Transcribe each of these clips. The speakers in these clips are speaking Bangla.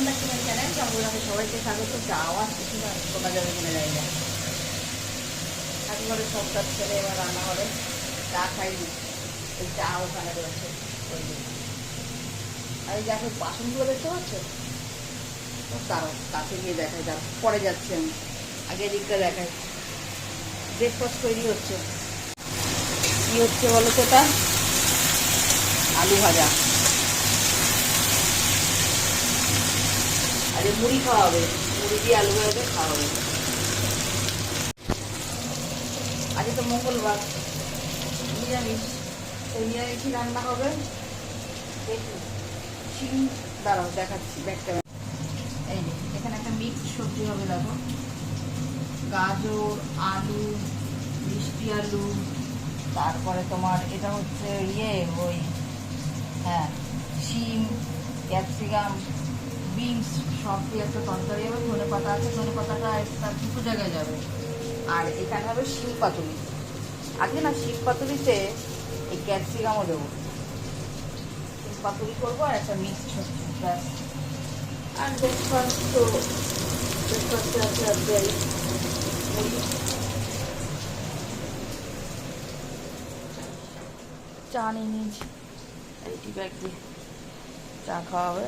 Welcome back to my channel সঙ্গে সবাইকে স্বাগত না শোনা যাবে কিনা একেবারে সব কাজ ছেলে এবার রান্না হবে। চা খাইনি এই চা ওখানে রয়েছে। ওই। আর এই বাসনগুলো দেখতে পাচ্ছ? তারও কাছে গিয়ে দেখাই। তার পরে যাচ্ছে আগে এদিকটা দেখাই। ব্রেকফাস্ট তৈরি হচ্ছে। কি হচ্ছে বলো তো এটা আলু ভাজা। আর মুড়ি খাওয়া হবে। মুড়ি দিয়ে আলু ভাজা খাওয়া হবে। আজকে তো মঙ্গলবার। নিরামিষ এই নিরামিষই রান্না হবে। দেখুন শিম, দাঁড়াও, দেখাচ্ছি ব্যাগটা। এই এখানে একটা মিক্স সবজি হবে, দেখো। গাজর, আলু, মিষ্টি আলু, তারপরে তোমার এটা হচ্ছে ইয়ে ওই হ্যাঁ শিম, ক্যাপসিকাম। বিনস সব দিয়ে একটা তরকারি হবে, ধনে পাতা আছে, ধনে পাতাটা একটা দুটো জায়গায় যাবে। আর এখানে হবে শিম পাতুরি আজকে না, শিম পাতুরিতে এই ক্যাপসিকামও দেবো। শিম পাতুরি করব আর একটা মিক্স সবজি, ব্যাস। আর ব্রেকফাস্ট তো ব্রেকফাস্টে আছে আজকে চা নিয়ে নিয়েছি। এই টি ব্যাগ দিয়ে। চা খাওয়া হবে।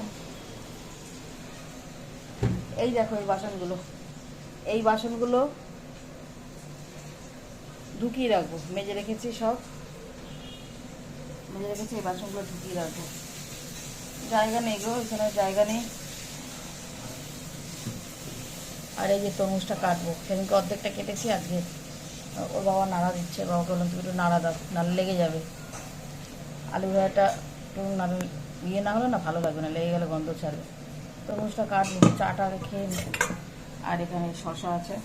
এই দেখো এই বাসনগুলো। এই বাসনগুলো ঢুকিয়ে রাখব, মেজে রেখেছি সব। মেজে রেখেছি, এই বাসনগুলো ঢুকিয়ে রাখব। জায়গা নেই গো, এখানে জায়গা নেই। আর এই যে তরমুজটা কাটবো, সেদিনকে অর্ধেকটা কেটেছি, আজকে ওর বাবা নাড়া দিচ্ছে, বাবাকে বললাম, তুমি একটু নাড়া দাও নাড়া লেগে যাবে। আলু ভাজাটা একটু নাড়া ইয়ে না হলে না ভালো লাগবে না, লেগে গেলে গন্ধ ছাড়বে। তরমুজটা কাটবো, চাটা খেয়ে আর এখানে শশা আছে।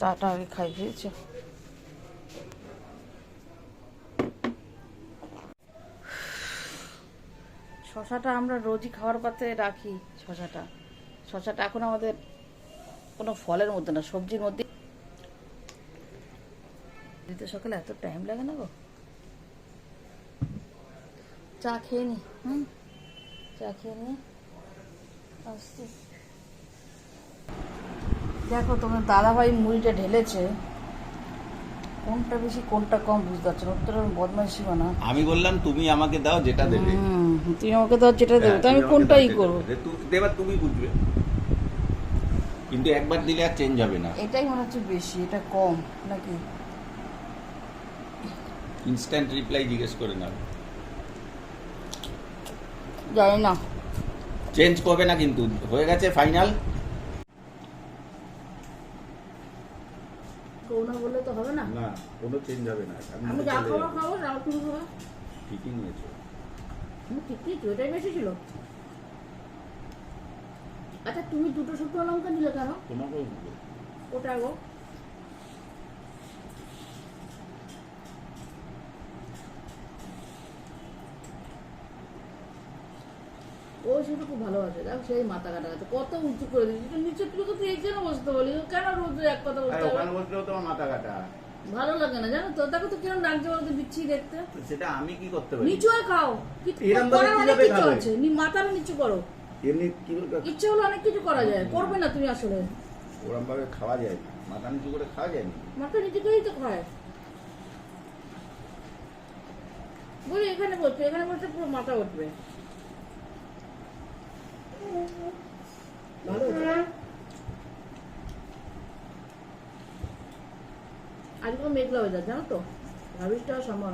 চাটা আগে খাই খেয়েছো শশাটা আমরা রোজই খাওয়ার পাতে রাখি শশাটা শশাটা এখন আমাদের কোনো ফলের মধ্যে না, সবজির মধ্যে দিতে সকালে এত টাইম লাগে না গো। চা খেয়ে নি হুম? চা খেয়ে নি। আসছি। দেখো তোমার দাদাভাই মুড়িটা ঢেলেছে। কোনটা বেশি কোনটা কম বুঝতে পারছ না। উত্তর বদমাইশি বানা। আমি বললাম তুমি আমাকে দাও যেটা দেবে। তুমি আমাকে দাও যেটা দেবো। হ্যাঁ, তো আমি কোনটাই করব? দেবে। তু- এবার তুমি বুঝবে। কিন্তু একবার দিলে আর চেঞ্জ হবে না। এটাই মনে হচ্ছে বেশি এটা কম নাকি? ইনস্ট্যান্ট রিপ্লাই জিজ্ঞেস করে নাও। জানি না। চেঞ্জ করবে না কিন্তু। হয়ে গেছে ফাইনাল কেউ না বললে তো হবে না? না কোনো চেঞ্জ হবে না। আমি যা খাব খাব রাও তুমি খাব ঠিকই নিয়েছো। তুমি বেশি ছিল? আচ্ছা তুমি দুটো শুকনো লঙ্কা নিলে কেন? তোমাকেও দিবো। ওটা গো। সেটা খুব ভালোবাসে দেখো সেই মাথা কাটা কাটা কত উঁচু করে দিয়েছি। নিচে তুলে তো তুই এইখানে বসতে বলি কেন রোজ এক কথা বলতে ওখানে বসলেও তোমার মাথা কাটা। ভালো লাগে না জানো তো? দেখো তো কিরম লাগছে বলতে দিচ্ছি দেখতে? সেটা আমি কি করতে পারি? নিচু হয়ে খাও। করার অনেক কিছু? আছে। নি- মাথাটা নিচু করো। এমনি কি ইচ্ছে হলে অনেক কিছু করা যায়। করবে না তুমি আসলে। ওরম ভাবে খাওয়া যায়? মাথা নিচু করে খাওয়া যায় না মাথা নিচু করেই তো খায়। বলি এখানে বসবে। এখানে বসে পুরো মাথা উঠবে। ভালো। আজকে মেঘলা যাচ্ছে জানো তো?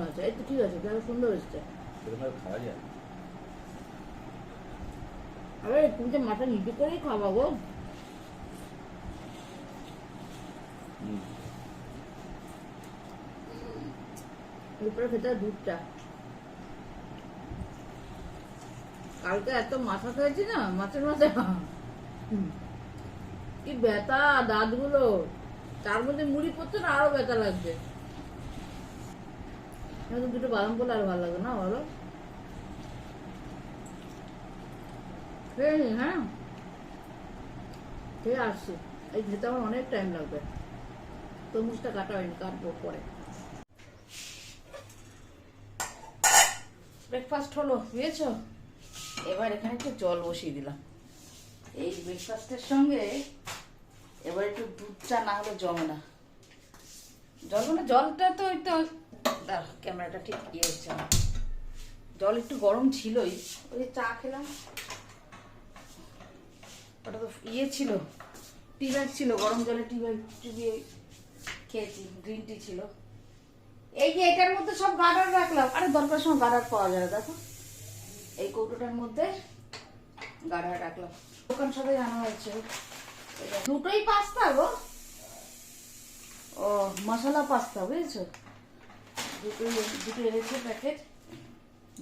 আছে। এই তো ঠিক আছে দেখো সুন্দর খাওয়া যায় আরে তুমি যে মাথা নিচু করেই খাওয়া গো। উপরে খেতে হয় দুধটা। কালকে এত মাথা খেয়েছি না, মাছের মাথা। কি ব্যথা দাঁতগুলো। তার মধ্যে মুড়ি পড়তো না আরও ব্যথা লাগছে। দুটো বাদাম করলে আরও ভালো লাগে না বলো? হ্যাঁ? খেয়ে আসছি। এই যেতে আমার অনেক টাইম লাগবে। তরমুজটা কাটা হয়নি, কাটবো পরে। ব্রেকফাস্ট হলো বুঝেছ এবার এখানে একটু জল বসিয়ে দিলাম। এই ব্রেকফাস্টের সঙ্গে এবার একটু দুধ চা না হলে জমে না। জল মানে জলটা তো একটু দাঁড়া ক্যামেরাটা ঠিক ইয়ে হচ্ছে আমার। জল একটু গরম ছিলই ওই যে চা খেলাম। ওটা তো ইয়ে ছিল টি ব্যাগ ছিল গরম জলে টি ব্যাগ চুবিয়ে খেয়েছি গ্রিন টি ছিল। এই যে এটার মধ্যে সব গার্ডার রাখলাম। আরে দরকার সময় গার্ডার পাওয়া যায় না, দেখো। এই কৌটোটার মধ্যে গার্ডার রাখলাম। দোকান সাথে জানা হয়েছে। দুটোই পাস্তা গো। ও, মশলা পাস্তা, বুঝেছ? দুটোই, দুটো এনেছে প্যাকেট।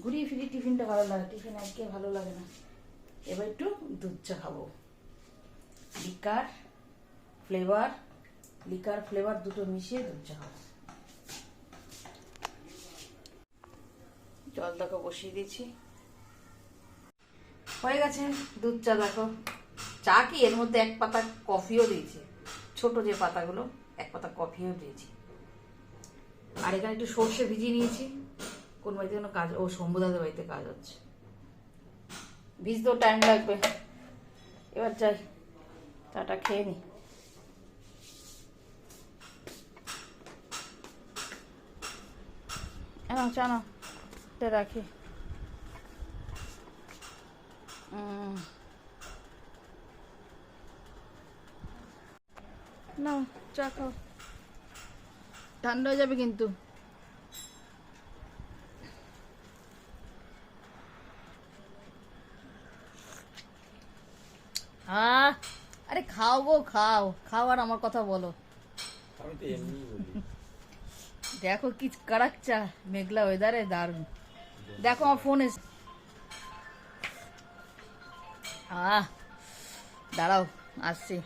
ঘুরিয়ে ফিরিয়ে টিফিনটা ভালো লাগে, টিফিন আজকে ভালো লাগে না। এবার একটু দুধ চা খাব। লিকার ফ্লেভার লিকার ফ্লেভার দুটো মিশিয়ে দুধ চা খাব। জল দেখো বসিয়ে দিয়েছি। হয়ে গেছে, দুধ চা দেখো। চা কি? এর মধ্যে এক পাতা কফিও দিয়েছি। ছোট যে পাতাগুলো, এক পাতা কফিও দিয়েছি। আর এখানে একটু সর্ষে ভিজিয়ে নিয়েছি। কোন বাড়িতে কোনো কাজ, ও শম্ভুদাদের বাড়িতে কাজ হচ্ছে। ভিজতেও টাইম লাগবে। এবার যাই, চাটা খেয়ে নি। এনাও রাখি। নাও চা খাও। ঠান্ডা হয়ে যাবে কিন্তু। আরে খাও গো খাও। খাও আর আমার কথা বলো। আমি তো এমনি বলি। দেখো কি কারাক চা মেঘলা ওয়েদারে দারুণ। দেখো আমার ফোন এসে আহ, দাঁড়াও, আসছি।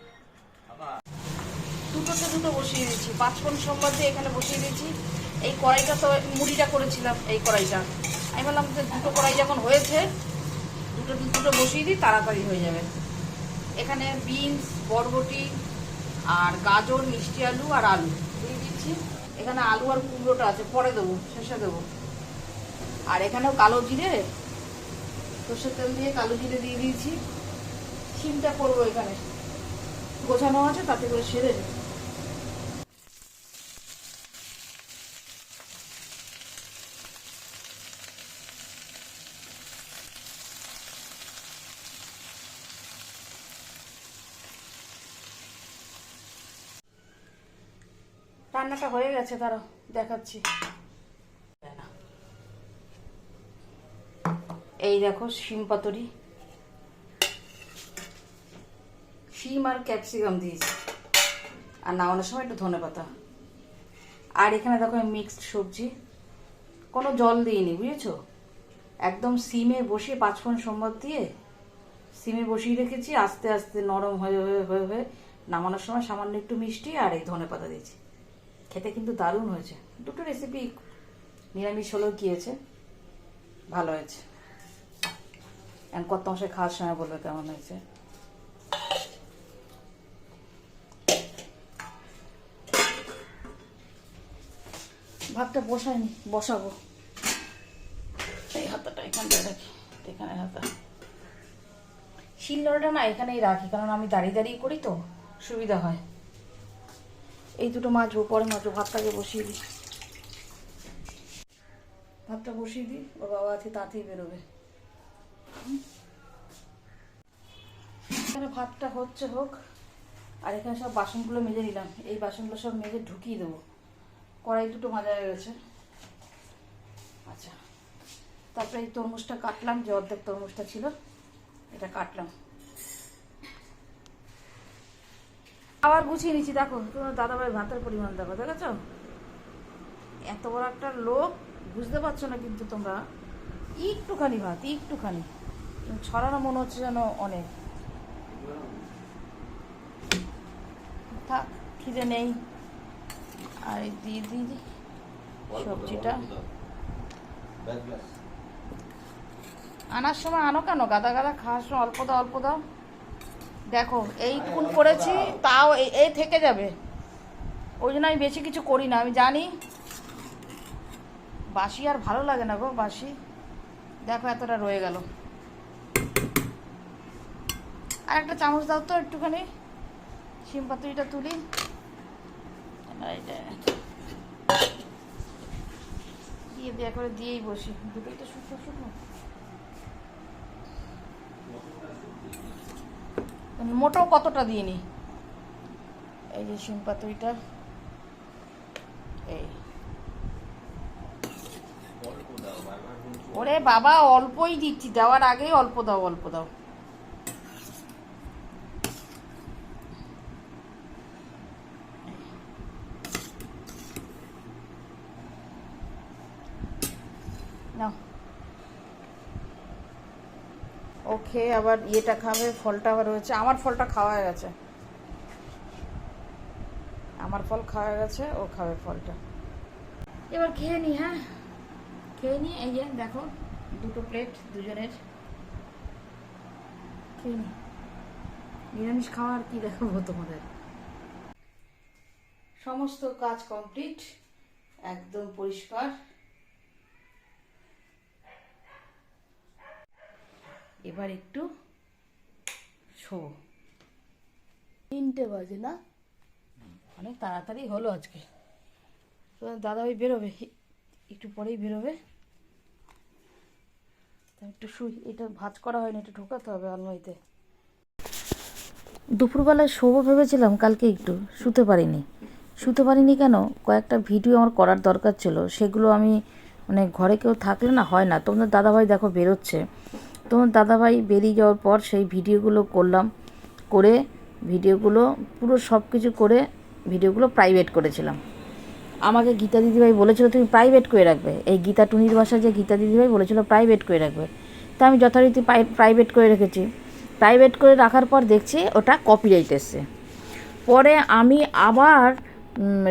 দুটোতে দুটো বসিয়ে দিয়েছি। পাঁচফোড়ন সম্বাদ দিয়ে এখানে বসিয়ে দিয়েছি। এই কড়াইটা তো মুড়িটা করেছিলাম, এই কড়াইটা। আমি বললাম যে দুটো কড়াই যখন হয়েছে, দুটো দুটো বসিয়ে দিই, তাড়াতাড়ি হয়ে যাবে। এখানে বিনস, বরবটি আর গাজর, মিষ্টি আলু আর আলু দিয়ে দিচ্ছি। এখানে আলু আর কুমড়োটা আছে, পরে দেবো, শেষে দেবো। আর এখানেও কালো জিরে, সর্ষের তেল দিয়ে কালো জিরে দিয়ে দিয়েছি। সিমটা করব এখানে। গোছানো আছে, তাতে করে সেরে নেব। রান্নাটা হয়ে গেছে তারা দেখাচ্ছি। এই দেখো, শিম পাতুরি। শিম আর ক্যাপসিকাম দিয়েছি। আর নামানোর সময় একটু ধনে পাতা। আর এখানে দেখো মিক্সড সবজি। কোনো জল দিইনি, বুঝেছ? একদম সিমে বসিয়ে পাঁচফোড়ন সম্বাদ দিয়ে সিমে বসিয়ে রেখেছি, আস্তে আস্তে নরম হয়ে হয়ে হয়ে হয়ে নামানোর সময় সামান্য একটু মিষ্টি আর এই ধনে পাতা দিয়েছি। খেতে কিন্তু দারুণ হয়েছে। দুটো রেসিপি নিরামিষ হলেও গিয়েছে। ভালো হয়েছে। এখন কত মাসে খাওয়ার সময় বলবে কেমন হয়েছে। ভাতটা বসাইনি বসাবো। এই হাতাটা এখানটায় রাখি এখানে হাতা। শিলনোড়াটা না এখানেই রাখি কারণ আমি দাঁড়িয়ে দাঁড়িয়ে করি তো সুবিধা হয়। এই দুটো মাজবো পরে মাজবো ভাতটাকে বসিয়ে দিই। ভাতটা বসিয়ে দিই ওর বাবা আছে তাতেই বেরোবে। এখানে ভাতটা হচ্ছে হোক আর এখানে সব বাসনগুলো মেজে নিলাম। এই বাসনগুলো সব মেজে ঢুকিয়ে দেবো। কড়াই দুটো মাজা হয়ে গেছে। আচ্ছা তারপরে এই তরমুজটা কাটলাম, যে অর্ধেক তরমুজটা ছিল, এটা কাটলাম। আবার গুছিয়ে নিচ্ছি, দেখো, তোমার দাদাভাই ভাতের পরিমাণ দেখো, দেখেছ? এত বড় একটা লোক, বুঝতে পারছ না কিন্তু তোমরা, একটুখানি ভাত, একটুখানি। ছড়ানো মনে হচ্ছে যেন অনেক। থাক, খিদে নেই। আর দিয়ে দিই সবজিটা। আনার সময় আনো কেন? গাদা গাদা খাওয়ার সময় অল্প দাও অল্প দাও। দেখো এইটুকুন করেছি তাও এই থেকে যাবে। ওই জন্য আমি বেশি কিছু করি না আমি জানি। বাসি আর ভালো লাগে না গো বাসি। দেখো এতটা রয়ে গেল। আর একটা চামচ দাও তো একটুখানি। শিম পাতুরিটা তুলি। দিয়ে দিয়ে করে দিয়েই বসি। মোটাও কতটা দিয়ে নি এই যে শিম পাতুরিটা। এই। ওরে বাবা, অল্পই দিচ্ছি। দেওয়ার আগেই অল্প দাও অল্প দাও। ওকে আবার ইয়েটা খাবে, ফলটা আবার রয়েছে। আমার ফলটা খাওয়া হয়ে গেছে। আমার ফল খাওয়া গেছে, ও খাবে ফলটা। এবার খেয়ে নি হ্যাঁ? খেয়ে নি, এই যে দেখো, দুটো প্লেট দুজনের। খেয়ে নি। নিরামিষ খাওয়া আর কি দেখাবো তোমাদের? সমস্ত কাজ কমপ্লিট একদম পরিষ্কার। এবার একটু শোবো তিনটে বাজে না? অনেক তাড়াতাড়ি হলো আজকে। তো দাদাভাই বেরোবে একটু পরেই বেরোবে। একটু শুই এটা ভাজ করা হয়নি এটা ঢোকাতে হবে আলমারিতে। দুপুরবেলায় শোবো ভেবেছিলাম কালকে একটু শুতে পারিনি। শুতে পারিনি কেন? কয়েকটা ভিডিও আমার করার দরকার ছিল সেগুলো আমি মানে ঘরে কেউ থাকলে না হয় না। তোমাদের দাদাভাই দেখো বেরোচ্ছে। তোমার দাদাভাই বেরিয়ে যাওয়ার পর সেই ভিডিওগুলো করলাম, করে ভিডিওগুলো, পুরো সব কিছু করে ভিডিওগুলো প্রাইভেট করেছিলাম। আমাকে গীতা দিদিভাই বলেছিল, তুমি প্রাইভেট করে রাখবে। এই গীতা টুনির ভাষায় যে গীতা দিদিভাই বলেছিল প্রাইভেট করে রাখবে। তা আমি যথারীতি প্রাইভেট করে রেখেছি। প্রাইভেট করে রাখার পর দেখছি ওটা কপিরাইট এসছে। পরে আমি আবার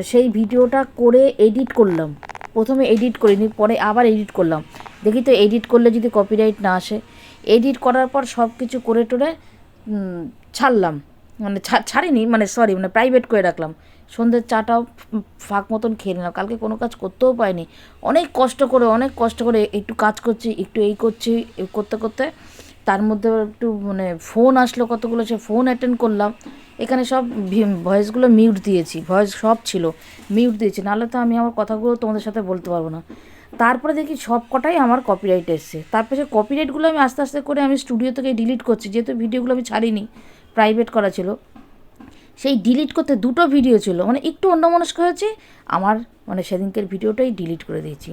সেই ভিডিওটা করে এডিট করলাম। প্রথমে এডিট করিনি, পরে আবার এডিট করলাম। দেখি তো এডিট করলে যদি কপিরাইট না আসে। এডিট করার পর সব কিছু করে টোরে ছাড়লাম। মানে ছাড়িনি মানে সরি মানে প্রাইভেট করে রাখলাম। সন্ধ্যের চাটাও ফাঁক মতন খেয়ে নিলাম। কালকে কোনো কাজ করতেও পাইনি অনেক কষ্ট করে, অনেক কষ্ট করে একটু কাজ করছি, একটু এই করছি করতে করতে। তার মধ্যে একটু মানে ফোন আসলো কতগুলো, সে ফোন অ্যাটেন্ড করলাম। এখানে সব ভয়েসগুলো মিউট দিয়েছি। ভয়েস সব ছিল। মিউট দিয়েছি। নাহলে তো আমি আমার কথাগুলো তোমাদের সাথে বলতে পারব না। তারপরে দেখি সব কটাই আমার কপিরাইট এসছে। তারপরে সেই কপিরাইটগুলো আমি আস্তে আস্তে করে আমি স্টুডিও থেকে ডিলিট করছি, যেহেতু ভিডিওগুলো আমি ছাড়িনি প্রাইভেট করা ছিল। সেই ডিলিট করতে দুটো ভিডিও ছিল মানে একটু অন্যমনস্ক হয়েছে, আমার মানে সেদিনকের ভিডিওটাই ডিলিট করে দিয়েছি।